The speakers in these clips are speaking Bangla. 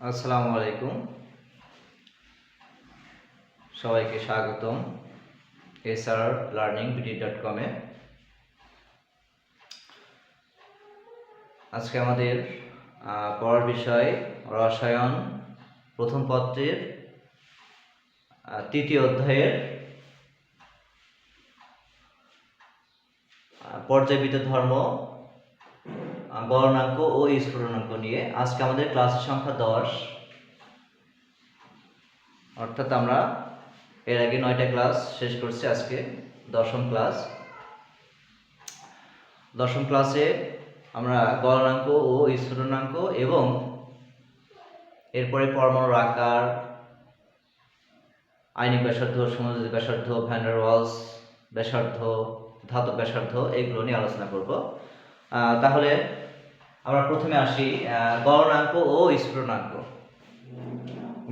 আসসালামু আলাইকুম সবাইকে স্বাগতম S R learning BD dot কমে আজকে আমাদের পড়ার বিষয় রসায়ন প্রথম পত্রের তৃতীয় অধ্যায়ের আহ, ধর্ম গণনাঙ্ক ও স্ফুটনাঙ্ক নিয়ে আজকে আমাদের ক্লাসের সংখ্যা দশ। অর্থাৎ আমরা এর আগে নয়টা ক্লাস শেষ করছি আজকে, দশম ক্লাস। দশম ক্লাসে আমরা গণনাঙ্ক ও স্ফুটনাঙ্ক এবং এরপরে পরমাণুর আকার, আইনিক ব্যাসার্ধ সমুদ্র ব্যাসার্ধ ভ্যান্ডার ওয়ালস ব্যাসার্ধ, ধাতব ব্যাসার্ধ, এগুলো নিয়ে আলোচনা করব। তাহলে আমরা প্রথমে আসি গলনাঙ্ক ও স্ফুটনাঙ্ক।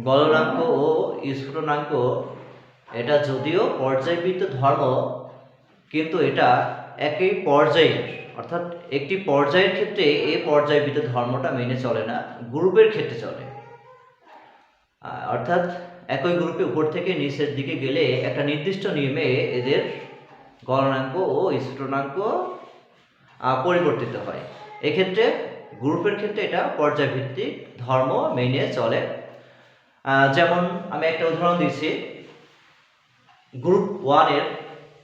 গলনাঙ্ক ও স্ফুটনাঙ্ক, এটা যদিও পর্যায়বৃত্ত ধর্ম, কিন্তু এটা একই পর্যায়ের, অর্থাৎ একটি পর্যায়ের ক্ষেত্রে এই পর্যায়বৃত্ত ধর্মটা মেনে চলে না, গ্রুপের ক্ষেত্রে চলে। অর্থাৎ একই গ্রুপে উপর থেকে নিচের দিকে গেলে একটা নির্দিষ্ট নিয়মে এদের গণনাঙ্ক ও স্ফুটনাঙ্ক পরিবর্তিত হয়। এক্ষেত্রে গ্রুপের ক্ষেত্রে এটা পর্যায়ভিত্তিক ধর্ম মেনে চলে। যেমন আমি একটা উদাহরণ দিচ্ছি। গ্রুপ ওয়ানের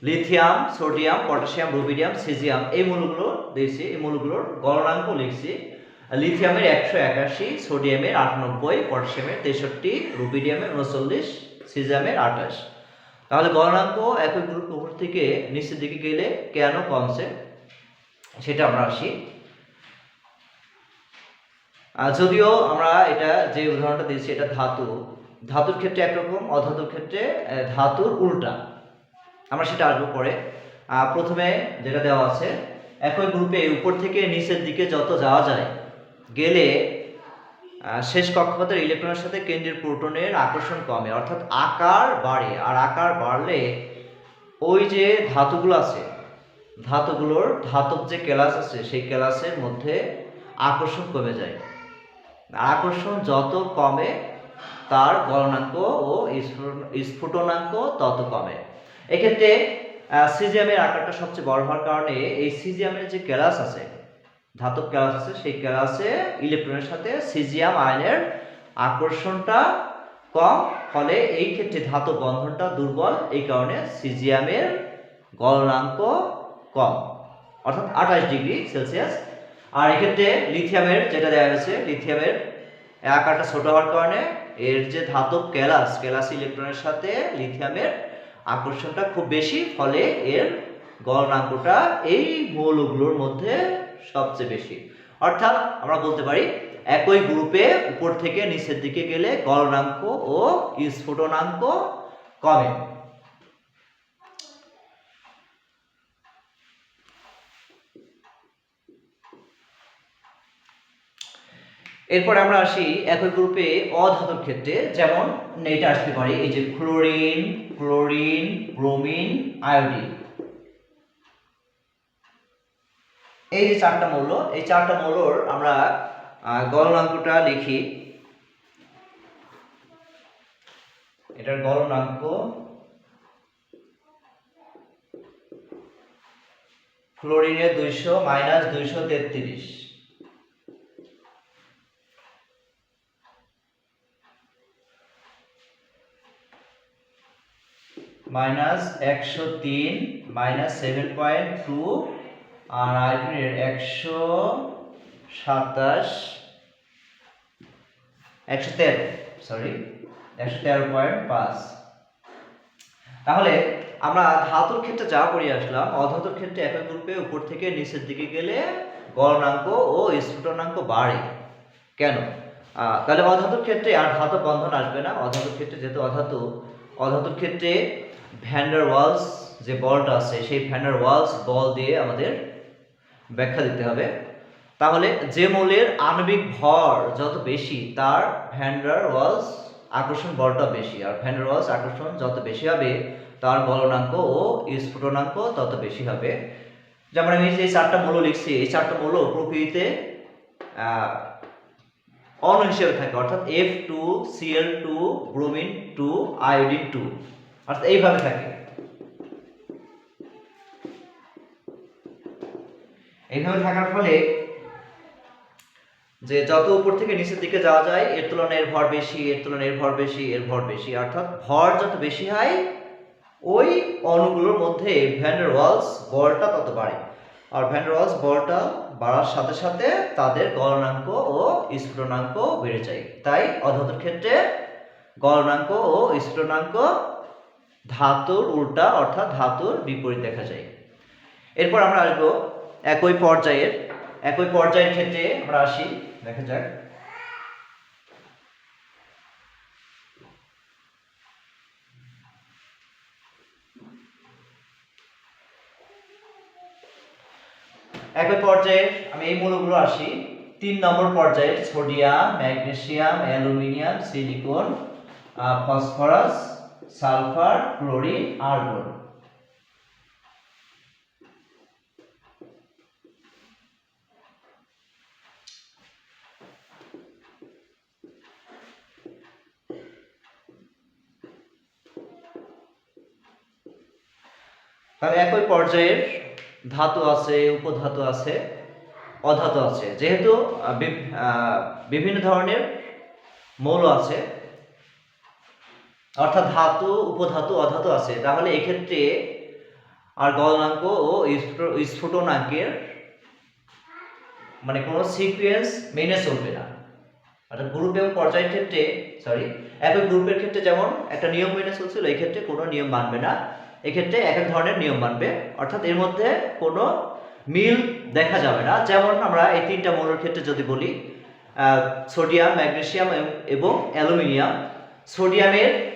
lithium, sodium, potassium, rubidium, caesium এই মূলগুলো দিয়েছি, এই মূলগুলোর গণনাঙ্ক লিখছি। লিথিয়ামের একশো একাশি, সোডিয়ামের আটানব্বই, পটাশিয়ামের তেষট্টি, রুবিডিয়ামের উনচল্লিশ, সিজিয়ামের আঠাশ। তাহলে গণনাঙ্ক একই গ্রুপ উপর থেকে নিচের দিকে গেলে কেন কমছে সেটা আমরা আসি। যদিও আমরা এটা যে উদাহরণটা দিয়েছি, এটা ধাতু। ধাতুর ক্ষেত্রে একরকম, অধাতুর ক্ষেত্রে ধাতুর উল্টা। আমরা সেটা আসব পরে। প্রথমে যেটা দেওয়া আছে, একই গ্রুপে উপর থেকে নিচের দিকে যত যাওয়া যায়, গেলে শেষ কক্ষপথের ইলেকট্রনের সাথে কেন্দ্রের প্রোটনের আকর্ষণ কমে, অর্থাৎ আকার বাড়ে। আর আকার বাড়লে ওই যে ধাতুগুলো আছে, ধাতুগুলোর ধাতব যে ক্লাস আছে, সেই ক্লাসের মধ্যে আকর্ষণ কমে যায়। আকর্ষণ যত কমে, তার গলনাঙ্ক ও স্ফুটনাঙ্ক তত কমে। এক্ষেত্রে সিজিয়ামের আকারটা সবচেয়ে বড় হওয়ার কারণে এই সিজিয়ামের যে ক্যালাস আছে, ধাতব ক্যালাস আছে, সেই ক্যালাসে ইলেকট্রনের সাথে সিজিয়াম আয়নের আকর্ষণটা কম, ফলে এই ক্ষেত্রে ধাতব বন্ধনটা দুর্বল, এই কারণে সিজিয়ামের গলনাঙ্ক কম। অর্থাৎ আঠাশ ডিগ্রি সেলসিয়াস আর এক্ষেত্রে লিথিয়ামের যেটা দেওয়া হয়েছে লিথিয়ামের আকারটা ছোট হওয়ার কারণে এর যে ধাতব ক্যালাস ক্যালাস ইলেকট্রনের সাথে লিথিয়ামের আকর্ষণটা খুব বেশি, ফলে এর গলনাঙ্কটা এই মৌলগুলোর মধ্যে সবচেয়ে বেশি। অর্থাৎ আমরা বলতে পারি, একই গ্রুপে উপর থেকে নিচের দিকে গেলে গলনাঙ্ক ও স্ফুটনাঙ্ক কমে। এরপর আমরা আসি একই গ্রুপে অধাতুর ক্ষেত্রে, যেমন এটা আসতে পারে, এই যে ক্লোরিন ক্লোরিন ব্রোমিন আয়োডিন এই যে চারটা মৌল, এই চারটা মৌলর আমরা গলনাঙ্কটা লিখি। এটার গলনাঙ্ক ক্লোরিনের দুইশো মাইনাস দুইশো তেত্রিশ। মাইনাস একশো তিন মাইনাস সেভেন পয়েন্ট টু আর আইপিনের একশো সাতাশ একশো তেরো সরি একশো তেরো পয়েন্ট পাঁচ তাহলে আমরা ধাতুর ক্ষেত্রে যা পড়ে আসলাম, অধাতুর ক্ষেত্রে একই গ্রুপে উপর থেকে নিচের দিকে গেলে গলনাঙ্ক ও স্ফুটনাঙ্ক বাড়ে। কেন? তাহলে অধাতুর ক্ষেত্রে আর ধাতু বন্ধন আসবে না। অধাতুর ক্ষেত্রে যেহেতু অধাতু, অধাতুর ক্ষেত্রে ভ্যান্ডার ওয়ালস যে বলটা আছে, সেই ভ্যান্ডার ওয়ালস বল দিয়ে আমাদের ব্যাখ্যা দিতে হবে। তাহলে যে মৌলের আণবিক ভর যত বেশি, তার ভ্যান্ডার ওয়ালস আকর্ষণ বলটা বেশি। আর ভ্যান্ডার ওয়ালস আকর্ষণ যত বেশি হবে, তার বলনাঙ্ক ও স্ফুটনাঙ্ক তত বেশি হবে। যেমন আমি যে চারটা মৌল লিখছি, এই চারটা মৌল প্রকৃতিতে অন হিসেবে থাকে। অর্থাৎ F two C L two bromine two iodine two অর্থাৎ এইভাবে থাকে। এইভাবে থাকার ফলে যে যত উপর থেকে নিচের দিকে যাওয়া যায়, এর তুলনায় এর ভর বেশি, এর তুলনায় এর ভর বেশি, এর ভর বেশি। অর্থাৎ ভর যত বেশি হয়, ওই অণুগুলোর মধ্যে ভ্যান্ডার ওয়ালস বলটা তত বাড়ে। আর ভ্যান্ডার ওয়ালস বলটা বাড়ার সাথে সাথে তাদের গলনাঙ্ক ও স্ফুটনাঙ্ক বেড়ে যায়। তাই অধাতুর ক্ষেত্রে গলনাঙ্ক ও স্ফুটনাঙ্ক ধাতুর উল্টা অর্থাৎ ধাতুর বিপরীত দেখা যায়। এরপর আমরা আসব একই পর্যায়ের একই পর্যায়ের ক্ষেত্রে আমরা আসি, দেখা যাক। একই পর্যায়ে আমি এই মূলগুলো আসি। তিন নম্বর পর্যায়ে sodium, magnesium, aluminium, silicon phosphorus sulphur, chlorine, argon. তাহলে একই পর্যায়ের ধাতু আছে, উপধাতু আছে, অধাতু আছে। যেহেতু বিভিন্ন ধরনের মৌল আছে অর্থাৎ ধাতু, উপধাতু, অধাতু আছে। তাহলে এক্ষেত্রে আর গলনাঙ্ক ও স্ফুট- স্ফুটনাঙ্কের মানে কোনো সিকুয়েন্স মেনে চলবে না। অর্থাৎ গ্রুপ এবং পর্যায়ের ক্ষেত্রে সরি একই গ্রুপের ক্ষেত্রে যেমন একটা নিয়ম মেনে চলছিল এই ক্ষেত্রে কোনো নিয়ম মানবে না। এক্ষেত্রে এক এক ধরনের নিয়ম মানবে। অর্থাৎ এর মধ্যে কোনো মিল দেখা যাবে না। যেমন আমরা এই তিনটা মৌলের ক্ষেত্রে যদি বলি সোডিয়াম, ম্যাগনেসিয়াম এবং অ্যালুমিনিয়াম। সোডিয়ামের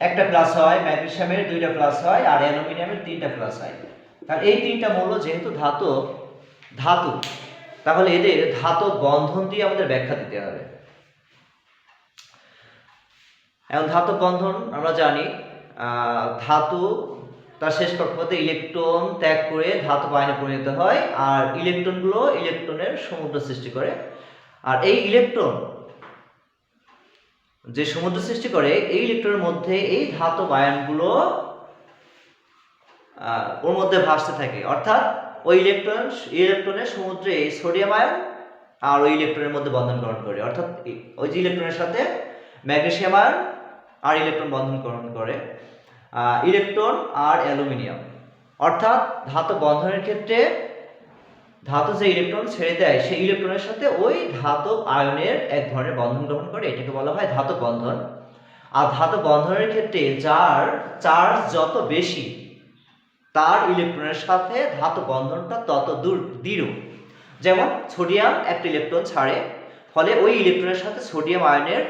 একটা প্লাস হয় ম্যাগনেসিয়ামের দুইটা প্লাস হয়, আর অ্যালুমিনিয়ামের তিনটা প্লাস হয়। কারণ এই তিনটা মৌল যেহেতু ধাতু ধাতু, তাহলে এদের ধাতু বন্ধন দিয়ে আমাদের ব্যাখ্যা দিতে হবে। এখন ধাতু বন্ধন আমরা জানি ধাতু, তার শেষ কক্ষপথে ইলেকট্রন ত্যাগ করে ধাতু আয়নে পরিণত হয়, আর ইলেকট্রনগুলো ইলেকট্রনের সমুদ্র সৃষ্টি করে। আর এই ইলেকট্রন যে সমুদ্র সৃষ্টি করে, এই ইলেকট্রনের মধ্যে এই ধাতব আয়নগুলো ওর মধ্যে ভাসতে থাকে। অর্থাৎ ওই ইলেকট্রন ইলেকট্রনের সমুদ্রে এই সোডিয়াম আয়ন আর ওই ইলেকট্রনের মধ্যে বন্ধন গ্রহণ করে। অর্থাৎ ওই যে ইলেকট্রনের সাথে ম্যাগনেশিয়াম আয়ন আর ইলেকট্রন বন্ধন গ্রহণ করে। ইলেকট্রন আর অ্যালুমিনিয়াম অর্থাৎ ধাতব বন্ধনের ক্ষেত্রে ধাতু যে ইলেকট্রন ছেড়ে দেয়, সেই ইলেকট্রনের সাথে ওই ধাতব আয়নের এক ধরনের বন্ধন গ্রহণ করে, এটাকে বলা হয় ধাতব বন্ধন। আর ধাতব বন্ধনের ক্ষেত্রে যার চার্জ যত বেশি, তার ইলেকট্রনের সাথে ধাতব বন্ধনটা তত দূর, দৃঢ়। যেমন সোডিয়াম একটা ইলেকট্রন ছাড়ে, ফলে ওই ইলেকট্রনের সাথে সোডিয়াম আয়নের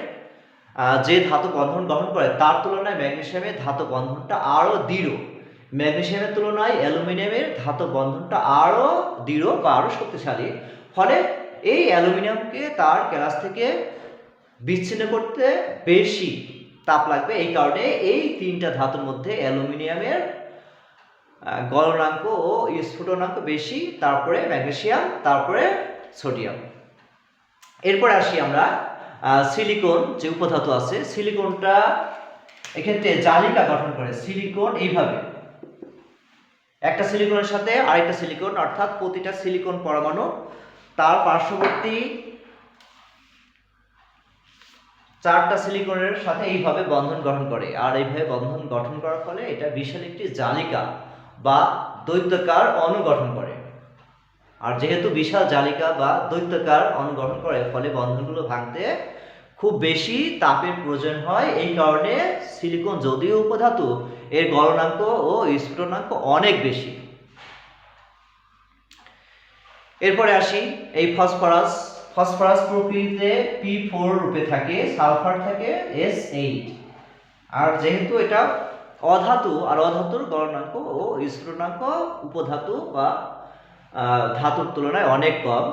যে ধাতু বন্ধন গ্রহণ করে, তার তুলনায় ম্যাগনেসিয়ামের ধাতু বন্ধনটা আরও দৃঢ়। ম্যাগনেসিয়ামের তুলনায় অ্যালুমিনিয়ামের ধাতব বন্ধনটা আরও দৃঢ় বা আরও শক্তিশালী। ফলে এই অ্যালুমিনিয়ামকে তার ক্যালাস থেকে বিচ্ছিন্ন করতে বেশি তাপ লাগবে। এই কারণে এই তিনটা ধাতুর মধ্যে অ্যালুমিনিয়ামের গলনাঙ্ক ও স্ফুটনাঙ্ক বেশি, তারপরে ম্যাগনেশিয়াম, তারপরে সোডিয়াম। এরপরে আসি আমরা সিলিকন যে উপধাতু আছে, সিলিকনটা এক্ষেত্রে জালিকা গঠন করে। সিলিকন এইভাবে একটা সিলিকনের সাথে আরেকটা সিলিকন অর্থাৎ প্রতিটা সিলিকন পরমাণু তার পার্শ্ববর্তী চারটা সিলিকনের সাথে এইভাবে বন্ধন গঠন করে। আর এইভাবে বন্ধন গঠন করার ফলে এটা বিশাল একটি জালিকা বা দৈত্যকার অণু গঠন করে। আর যেহেতু বিশাল জালিকা বা দৈত্যকার অণু গঠন করে ফলে বন্ধনগুলো ভাঙতে খুব বেশি তাপের প্রয়োজন হয়। এই কারণে সিলিকন যদিও উপধাতু এর গলনাঙ্ক ও স্ফুটনাঙ্ক অনেক বেশি। এরপরে আসি, এই ফসফরাস ফসফরাস প্রকৃতিতে পি ফোর রূপে থাকে, সালফার থাকে, এস এইট। আর যেহেতু এটা অধাতু, আর অধাতুর গলনাঙ্ক ও স্ফুটনাঙ্ক উপধাতু বা ধাতুর তুলনায় অনেক কম।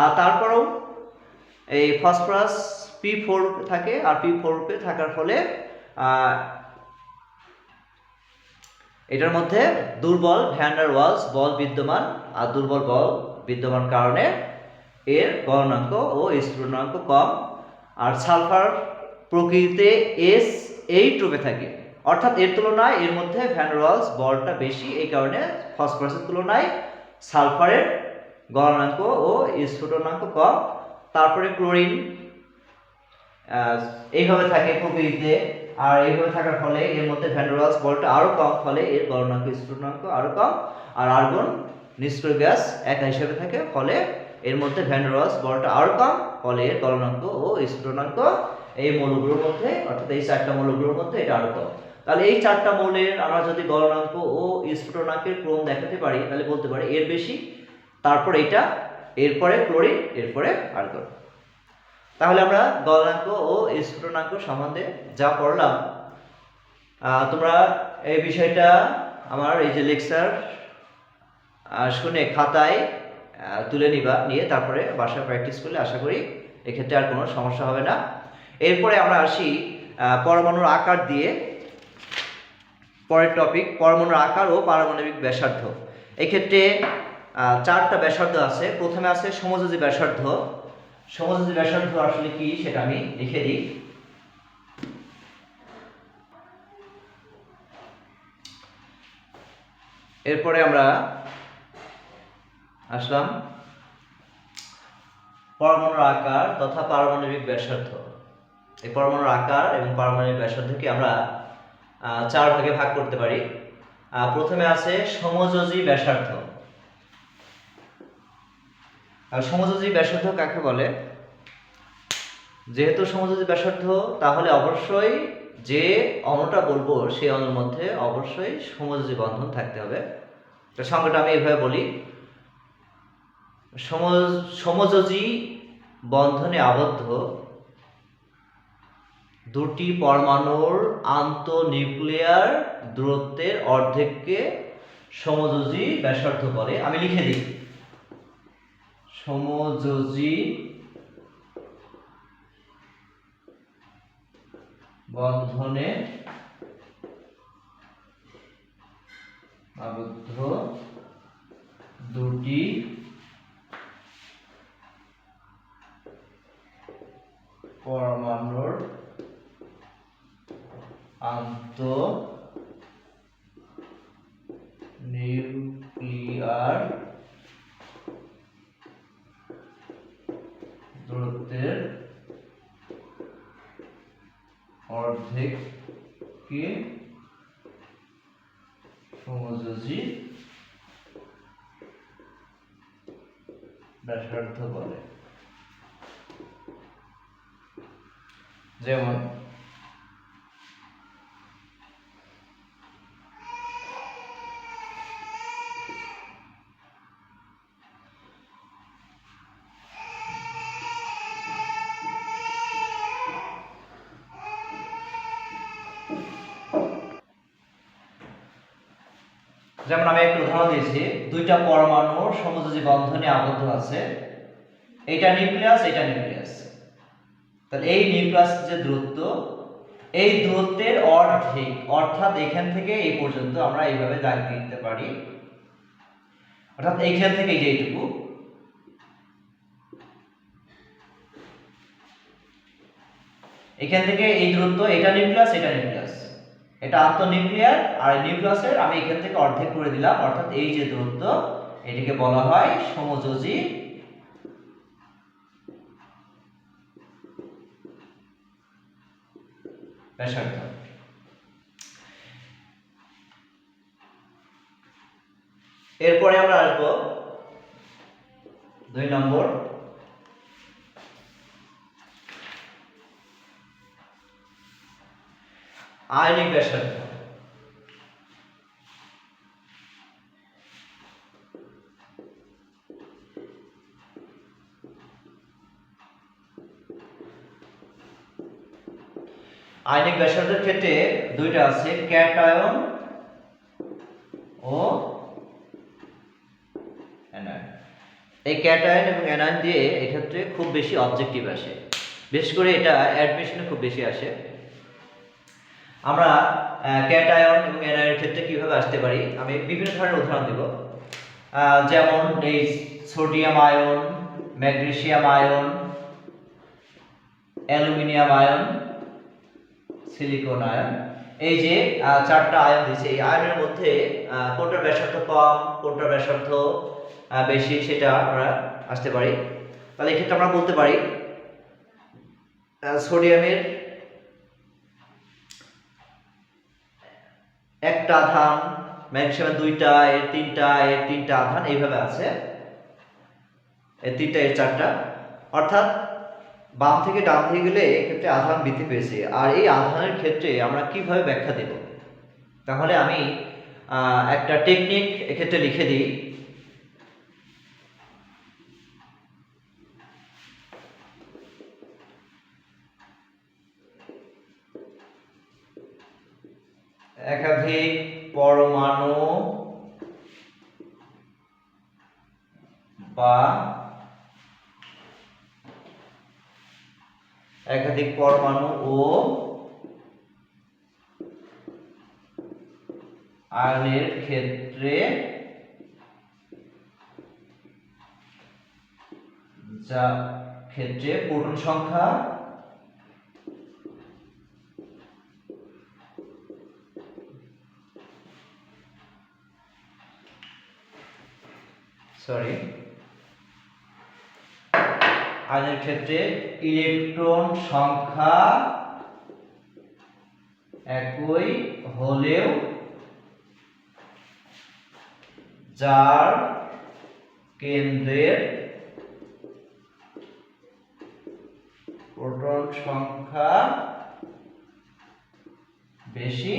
আর তারপরেও এই ফসফরাস পি ফোর থাকে, আর পি ফোর রূপে থাকার ফলে এটার মধ্যে দুর্বল ভ্যান্ডার ওয়ালস বল বিদ্যমান আর দুর্বল বল বিদ্যমান কারণে এর গণনাঙ্ক ও স্ফুটনাঙ্ক কম। আর সালফার প্রকৃতিতে এস এই রূপে থাকে। অর্থাৎ এর তুলনায় এর মধ্যে ভ্যানরলস বলটা বেশি, এই কারণে ফসফরাসের তুলনায় সালফারের গণনাঙ্ক ও স্ফুটনাঙ্ক কম। তারপরে ক্লোরিন এইভাবে থাকে প্রকৃতিতে। আর এইভাবে থাকার ফলে এর মধ্যে ভ্যান্ডারালস বলটা আরও কম, ফলে এর গলনাঙ্ক স্ফুটনাঙ্ক আরও কম, আর আর্গন নিষ্ক্রিয় গ্যাস একা হিসেবে থাকে, ফলে এর মধ্যে ভ্যান্ডারালস বলটা আরও কম, ফলে এর গলনাঙ্ক ও স্ফুটনাঙ্ক এই মৌলগুলোর মধ্যে, অর্থাৎ এই চারটা মৌলগুলোর মধ্যে এটা আরও কম। তাহলে এই চারটা মৌলের আমরা যদি গলনাঙ্ক ও স্ফুটনাঙ্কের ক্রম দেখাতে পারি, তাহলে বলতে পারি এর বেশি, তারপর এটা, এরপরে ক্লোরিন, এরপরে আর্গন। তাহলে আমরা গলনাঙ্ক ও স্ফুটনাঙ্ক সম্বন্ধে যা পড়লাম তোমরা এই বিষয়টা আমার এই যে লেকচার শুনে খাতায় তুলে নিবা, নিয়ে তারপরে বাসায় প্র্যাকটিস করলে আশা করি এক্ষেত্রে আর কোনো সমস্যা হবে না। এরপরে আমরা আসি পরমাণুর আকার দিয়ে পরের টপিক পরমাণুর আকার ও পারমাণবিক ব্যাসার্ধ। এক্ষেত্রে চারটা ব্যাসার্ধ আছে। প্রথমে আছে সমযোজী ব্যাসার্ধ। সমযোজী ব্যাসার্ধ আসলে কি সেটা আমি লিখে দিই। এরপরে আমরা আসলাম পরমাণুর আকার তথা পারমাণবিক ব্যাসার্ধ। এই পরমাণুর আকার এবং পারমাণবিক ব্যাসার্ধকে আমরা চার ভাগে ভাগ করতে পারি। প্রথমে আছে সমযোজী ব্যাসার্ধ। আর সমযোজী ব্যাসার্ধ কাকে বলে? যেহেতু সমযোজী ব্যাসার্ধ, তাহলে অবশ্যই যে অণুটা বলব, সেই অণুর মধ্যে অবশ্যই সমযোজী বন্ধন থাকতে হবে। তো সংজ্ঞাটা আমি এভাবে বলি। সম- সমযোজী বন্ধনে আবদ্ধ দুটি পরমাণুর আন্তঃনিউক্লিয়ার দূরত্বের অর্ধেককে সমযোজী ব্যাসার্ধ বলে। আমি লিখে দিই। সমযোজী বন্ধনে আবদ্ধ দুটি পরমাণুর আন্ত নিউক্লিয়ার যেমন যেমন আমি একটা উদাহরণ দিয়েছি, দুইটা পরমাণু সমযোজী বন্ধনে আবদ্ধ আছে। এইটা নিউক্লিয়াস এটা নিউক্লিয়াস। এই নিউক্লিয়াস যে দূরত্ব, এই দূরত্বের অর্ধেক, অর্থাৎ এখান থেকে এই পর্যন্ত আমরা এইভাবে দাগ দিতে পারি। অর্থাৎ এইখান থেকে এই যে এইটুকু এখান থেকে এই দূরত্ব, এটা নিউক্লিয়াস এটা নিউক্লিয়াস এটা আন্তঃনিউক্লিয়ার আর নিউক্লিয়াসের আমি এখান থেকে অর্ধেক করে দিলাম, অর্থাৎ এই যে দূরত্ব, এটাকে বলা হয় সমযোজী ব্যাসার্ধ। এরপরে আমরা আসব দুই নম্বর। আয়নিক ব্যাসার্ধ। আয়নিক ব্যাসার্ধের ক্ষেত্রে দুইটা আছে, ক্যাটায়ন ও অ্যানায়ন এই ক্যাটায়ন এবং অ্যানায়ন দিয়ে এক্ষেত্রে খুব বেশি অবজেক্টিভ আসে। বিশেষ করে এটা অ্যাডমিশনে খুব বেশি আসে। আমরা ক্যাটায়ন এবং অ্যানায়নের ক্ষেত্রে কীভাবে আসতে পারি? আমি বিভিন্ন ধরনের উদাহরণ দেব। যেমন এই sodium ion, magnesium ion, aluminium ion silicon ion এই যে চারটা আয়ন দিয়েছে এই আয়নের মধ্যে আহ, কোনটার ব্যাসার্ধ কম কোনটার ব্যাসার্ধ বেশি সেটা আমরা আসতে পারি। তাহলে এক্ষেত্রে আমরা বলতে পারি সোডিয়ামের একটা আধান ম্যাক্সিমাম দুইটা এর তিনটা এর তিনটা আধান এইভাবে আছে। এর তিনটা এর চারটা। অর্থাৎ বাম থেকে ডান দিয়ে গেলে এক্ষেত্রে আধান বৃদ্ধি পেয়েছে। আর এই আধানের ক্ষেত্রে আমরা কীভাবে ব্যাখ্যা দেব? তাহলে আমি একটা টেকনিক এক্ষেত্রে লিখে দিই একাধিক পরমাণু বা একাধিক পরমাণু ও আয়নের ক্ষেত্রে যা ক্ষেত্রে প্রোটন সংখ্যা সরি আয়নের ক্ষেত্রে ইলেকট্রন সংখ্যা একই হলেও যার কেন্দ্রের প্রোটন সংখ্যা বেশি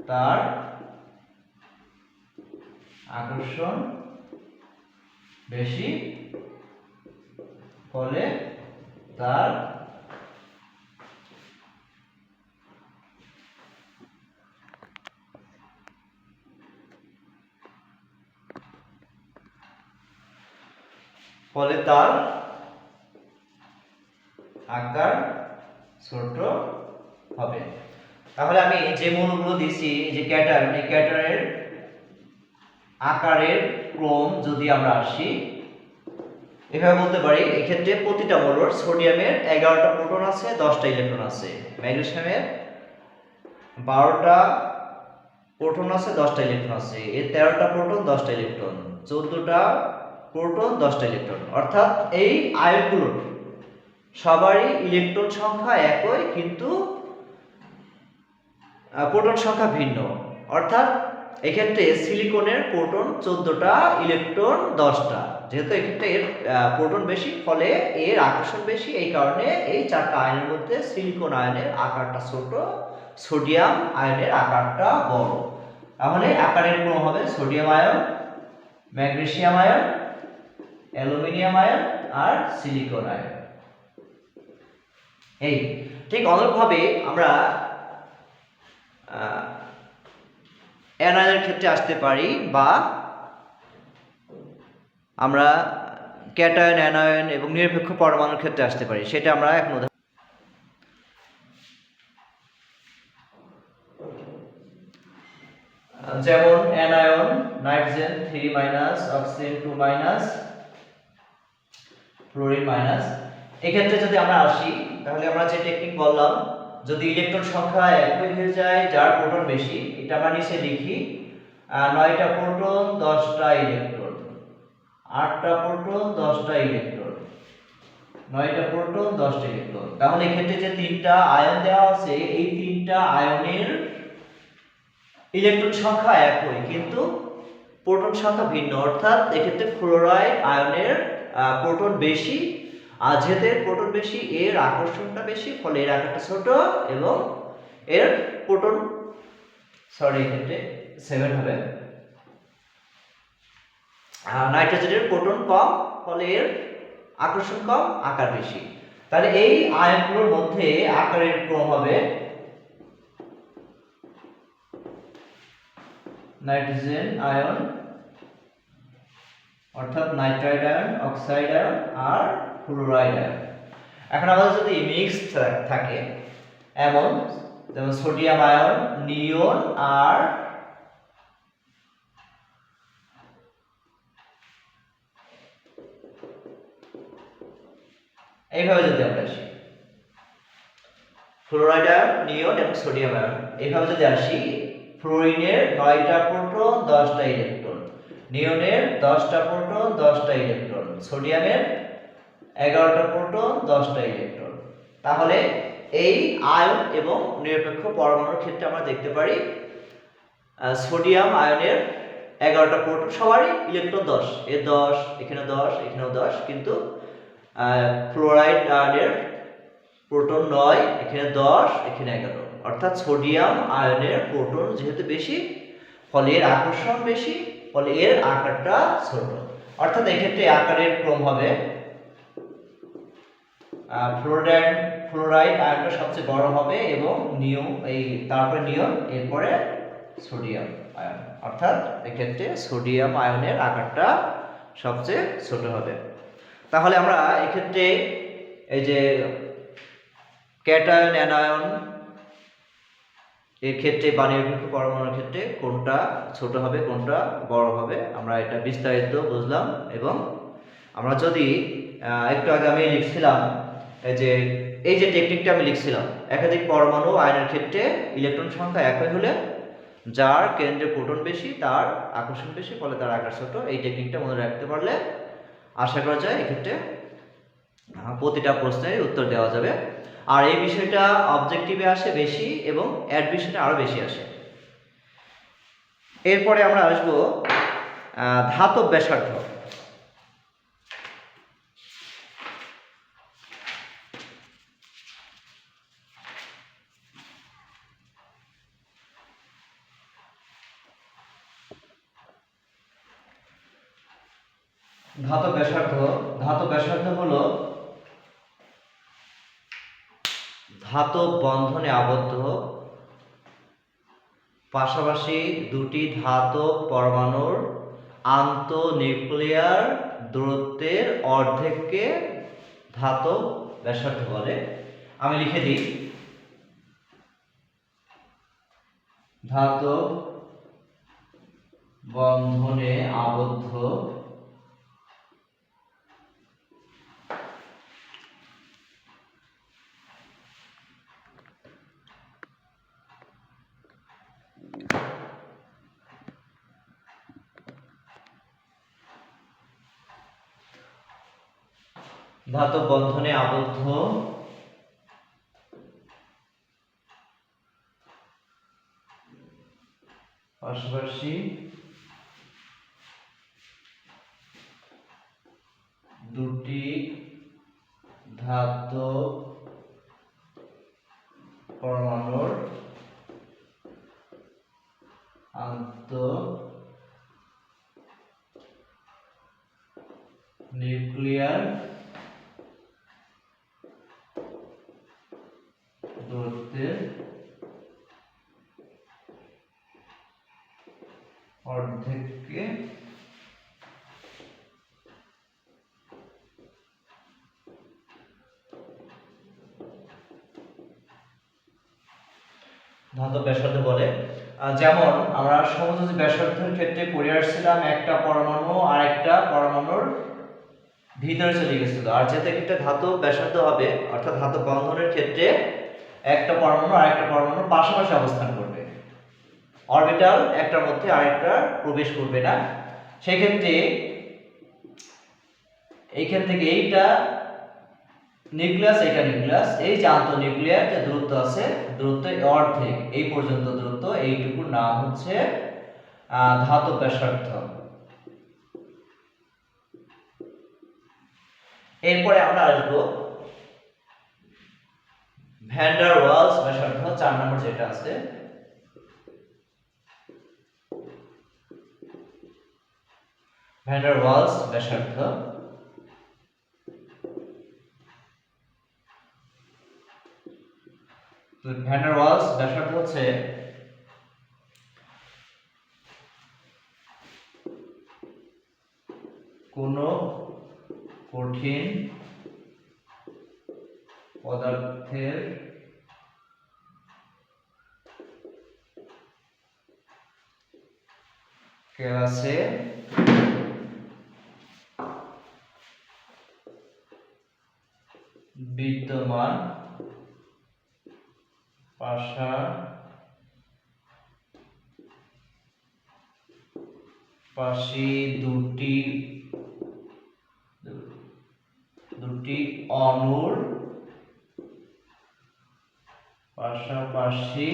তার আকর্ষণ বেশি ফলে তার ফলে তার আকার ছোট হবে। তাহলে আমি যে মৌলগুলো দিছি যে ক্যাটার এই ক্যাটারের আকারের ক্রম যদি আমরা আসি এভাবে বলতে পারি, এক্ষেত্রে প্রতিটা মৌলর সোডিয়ামের এগারোটা প্রোটন আছে, দশটা ইলেকট্রন আছে। ম্যাগনেসিয়ামের বারোটা প্রোটন আছে, দশটা ইলেকট্রন আছে। এর তেরোটা প্রোটন, দশটা ইলেকট্রন। চোদ্দটা প্রোটন, দশটা ইলেকট্রন। অর্থাৎ এই আয়নগুলোর সবারই ইলেকট্রন সংখ্যা একই, কিন্তু প্রোটন সংখ্যা ভিন্ন। অর্থাৎ এক্ষেত্রে সিলিকনের প্রোটন চোদ্দটা, ইলেকট্রন দশটা। যেহেতু এক্ষেত্রে এর প্রোটন বেশি, ফলে এর আকর্ষণ বেশি, এই কারণে এই চারটা আয়নের মধ্যে সিলিকন আয়নের আকারটা ছোট সোডিয়াম আয়নের আকারটা বড়। তাহলে আকারের ক্রম হবে sodium ion magnesium ion aluminium ion আর সিলিকন আয়ন এই, ঠিক অনুরূপভাবে আমরা অ্যানায়নের ক্ষেত্রে আসতে পারি বা আমরা ক্যাটায়ন, অ্যানায়ন এবং নিরপেক্ষ পরমাণুর ক্ষেত্রে আসতে পারি, সেটা আমরা এখন যেমন anion, nitrogen, three minus, oxygen, two minus, fluorine minus. এক্ষেত্রে যদি আমরা আসি, তাহলে আমরা যে টেকনিক বললাম, যদি ইলেকট্রন সংখ্যা একই হয়ে যায়, যার প্রোটন বেশি, এটা আমরা নিচে লিখি নয়টা প্রোটন, দশটা ইলেকট্রন। আটটা প্রোটন, দশটা ইলেকট্রন। নয়টা প্রোটন, দশটা ইলেকট্রন। তাহলে এক্ষেত্রে যে তিনটা আয়ন দেওয়া আছে, এই তিনটা আয়নের ইলেকট্রন সংখ্যা একই, কিন্তু প্রোটন সংখ্যা ভিন্ন। অর্থাৎ এক্ষেত্রে ফ্লোরাইড আয়নের প্রোটন বেশি, আর এর প্রোটন বেশি, এর আকর্ষণটা বেশি, ফলে এর আকারটা ছোট এবং এর প্রোটন, সরি, এক্ষেত্রে সেভেন হবে। নাইট্রোজেনের প্রোটন কম ফলে এর আকর্ষণ কম, আকার বেশি। তাহলে এই আয়নগুলোর মধ্যে আকারের ক্রম হবে নাইট্রোজেন আয়ন, অর্থাৎ নাইট্রাইড আয়ন অক্সাইড আয়ন, আর ফ্লোরাইড আয়ন। এখন আমাদের যদি মিক্স থাকে এমন, যেমন সোডিয়াম আয়ন নিয়ন আর এইভাবে যদি আমরা আসি ফ্লোরাইড আয়ন নিয়ন এবং সোডিয়াম আয়ন, এইভাবে যদি আসি, ফ্লোরিনের নয়টা প্রোটন, দশটা ইলেকট্রন। নিয়নের দশটা প্রোটন, দশটা ইলেকট্রন। সোডিয়ামের এগারোটা প্রোটন, দশটা ইলেকট্রন। তাহলে এই আয়ন এবং নিরপেক্ষ পরমাণুর ক্ষেত্রে আমরা দেখতে পারি সোডিয়াম আয়নের এগারোটা প্রোটন, সবারই ইলেকট্রন দশ। এ দশ, এখানে দশ, এখানেও দশ, কিন্তু ফ্লোরাইড আয়নের প্রোটন নয়, এখানে দশ, এখানে এগারো। অর্থাৎ সোডিয়াম আয়নের প্রোটন যেহেতু বেশি, ফলে এর আকর্ষণ বেশি, ফলে এর আকারটা ছোট। অর্থাৎ এক্ষেত্রে আকারের ক্রম হবে ফ্লোরাইড ফ্লোরাইড আয়নটা সবচেয়ে বড় হবে এবং নিয়ম, এই তারপরে নিয়ম, এরপরে সোডিয়াম আয়ন অর্থাৎ এক্ষেত্রে সোডিয়াম আয়নের আকারটা সবচেয়ে ছোট হবে। তাহলে আমরা এক্ষেত্রে এই যে ক্যাটায়ন অ্যানায়ন এর ক্ষেত্রে বা পরমাণুর ক্ষেত্রে কোনটা ছোট হবে, কোনটা বড় হবে, আমরা এটা বিস্তারিত বুঝলাম এবং আমরা যদি একটু আগে আমি লিখছিলাম, এই যে এই যে টেকনিকটা আমি লিখছিলাম, একাধিক পরমাণু আয়নের ক্ষেত্রে ইলেকট্রন সংখ্যা একই হলে যার কেন্দ্রে প্রোটন বেশি, তার আকর্ষণ বেশি, ফলে তার আকার ছোট, এই টেকনিকটা মনে রাখতে পারলে আশা করা যায় এক্ষেত্রে প্রতিটা প্রশ্নের উত্তর দেওয়া যাবে। আর এই বিষয়টা অবজেক্টিভে আসে বেশি এবং অ্যাডমিশনে আরও বেশি আসে। এরপরে আমরা আসব ধাতব ব্যাসার্ধ। ধাতব ব্যাসার্ধ ধাতব ব্যাসার্ধ হলো ধাতব বন্ধনে আবদ্ধ। পাশাপাশি দুটি ধাতব পরমাণুর আন্ত নিউক্লিয়ার দূরত্বের অর্ধেককে ধাতব ব্যাসার্ধ বলে। আমি লিখে দিই। ধাতব বন্ধনে আবদ্ধ ধাতব বন্ধনে আবদ্ধ। পাশাপাশি দুটি ধাতব পরমাণুর আন্ত নিউক্লিয়ার দূরত্বের অর্ধেককে ধাতব ব্যাসার্ধ বলে। যেমন আমরা সমযোজী ব্যাসার্ধের ক্ষেত্রে পড়ে আসছিলাম একটা পরমাণু আর একটা পরমাণুর ভিতরে চলে গেছিল। আর যেহেতু একটা ধাতব ব্যাসার্ধ হবে, অর্থাৎ ধাতব বন্ধনের ক্ষেত্রে একটা পরমাণু আর একটা পরমাণু পাশাপাশি অবস্থান করবে। অরবিটাল একটার মধ্যে আরেকটা প্রবেশ করবে না। সেক্ষেত্রে এইখান থেকে এইটা নিউক্লিয়াস, এটা নিউক্লিয়াস। এই যে আন্ত নিউক্লিয়ার যে দূরত্ব আছে, দূরত্ব অর্ধেক। এই পর্যন্ত দূরত্ব, এইটুকুর নাম হচ্ছে ধাতব ব্যাসার্ধ। এরপরে আমরা আসব ভ্যান্ডার ওয়ালস ব্যাসার্ধ, চার নম্বর যেটা আছে। ভ্যান্ডার ওয়ালস ব্যাসার্ধ তো ভ্যান্ডার ব্যাসার্ধ হচ্ছে কোনো কঠিন পদার্থের ক্লাসে বিদ্যমান পাশা পাশি দুটি দুটি অনুর পাশাপাশি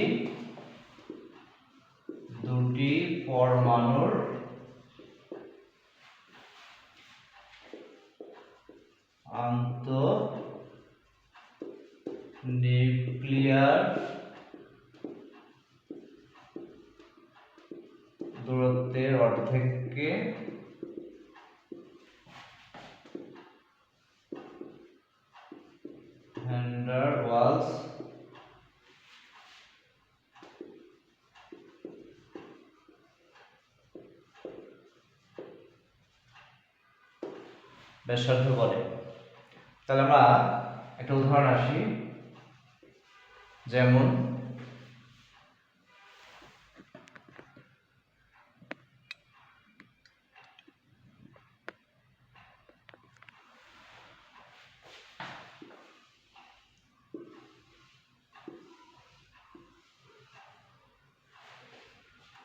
দুটি পরমাণুর আন্ত নিউক্লিয়ার দূরত্বের অর্ধেককে ভ্যান্ডার ওয়ালস ব্যাসার্ধ বলে। তাহলে আমরা একটা উদাহরণ আসি। যেমন,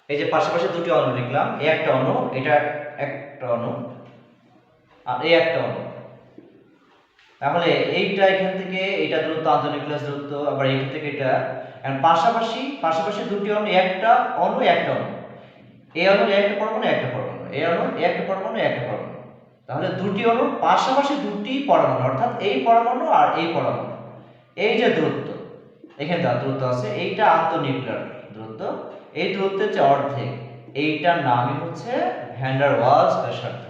এই যে পাশাপাশি দুটি অণু লিখলাম এই একটা অণু, এটা একটা অণু। আর এই একটা অণু তাহলে এইটা এখান থেকে এটা দূরত্ব আন্তঃনিউক্লিয়াস দূরত্ব, আবার এখান থেকে এটা। পাশাপাশি পাশাপাশি দুটি অণু, একটা অণু একটা অণু। এই অণুর একটা পরমাণু একটা পরমাণু। এই অণুর একটা পরমাণু একটা পরমাণু। তাহলে দুটি অণুর পাশাপাশি দুটি পরমাণু, অর্থাৎ এই পরমাণু আর এই পরমাণু। এই যে দূরত্ব, এখানে যা দূরত্ব আছে, এইটা আন্তঃনিউক্লিয়ার দূরত্ব। এই দূরত্বের যে অর্ধেক, এইটার নামই হচ্ছে ভ্যান্ডার ওয়ালস ব্যাসার্ধ।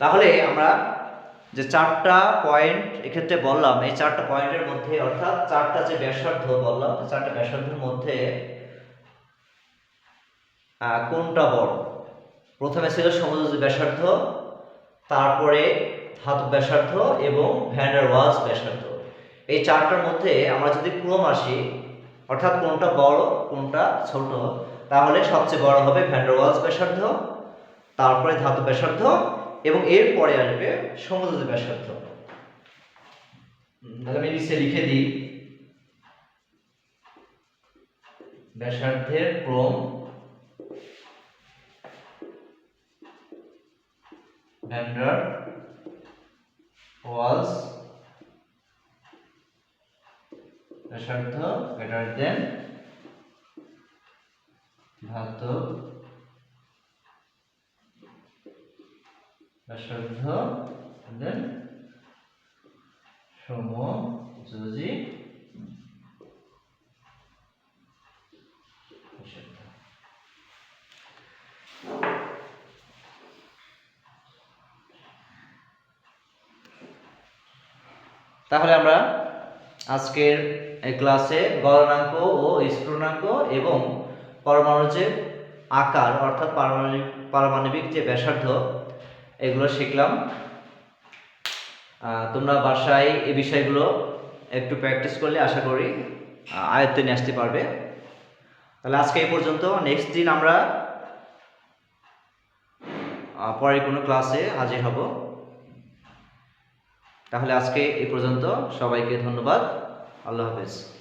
তাহলে আমরা যে চারটা পয়েন্ট এক্ষেত্রে বললাম, এই চারটা পয়েন্টের মধ্যে, অর্থাৎ চারটা যে ব্যাসার্ধ বললাম চারটা ব্যাসার্ধের মধ্যে কোনটা বড়? প্রথমে ছিল সমুদ্র ব্যাসার্ধ, তারপরে ধাতু ব্যাসার্ধ এবং ভ্যান্ডার ওয়ালস ব্যাসার্ধ। এই চারটার মধ্যে আমরা যদি ক্রম আসি, অর্থাৎ কোনটা বড়, কোনটা ছোট, তাহলে সবচেয়ে বড় হবে ভ্যান্ডার ওয়ালস ব্যাসার্ধ, তারপরে ধাতু ব্যাসার্ধ এবং এর পরে আসবে সমুদ্র ব্যাসার্ধ। হুম, তাহলে আমি নিচে লিখে দিই। ব্যাসার্ধের ক্রম ভ্যান্ডার ওয়ালস ব্যাসার্ধ গ্রেটার দেন ধাতু ব্যাসার্ধ সমযোজী ব্যাসার্ধ। তাহলে আমরা আজকের ক্লাসে গলনাঙ্ক ও স্ফুটনাঙ্ক এবং পরমাণুর যে আকার, অর্থাৎ পারমাণবিক পারমাণবিক যে ব্যাসার্ধ এগুলো শিখলাম। তোমরা বাসায় এই বিষয়গুলো একটু প্র্যাকটিস করলে আশা করি আয়ত্তে নিয়ে আসতে পারবে। তাহলে আজকে এই পর্যন্ত। নেক্সট দিন আমরা পরের কোনো ক্লাসে হাজির হব। তাহলে আজকে এই পর্যন্ত। সবাইকে ধন্যবাদ। আল্লাহ হাফেজ।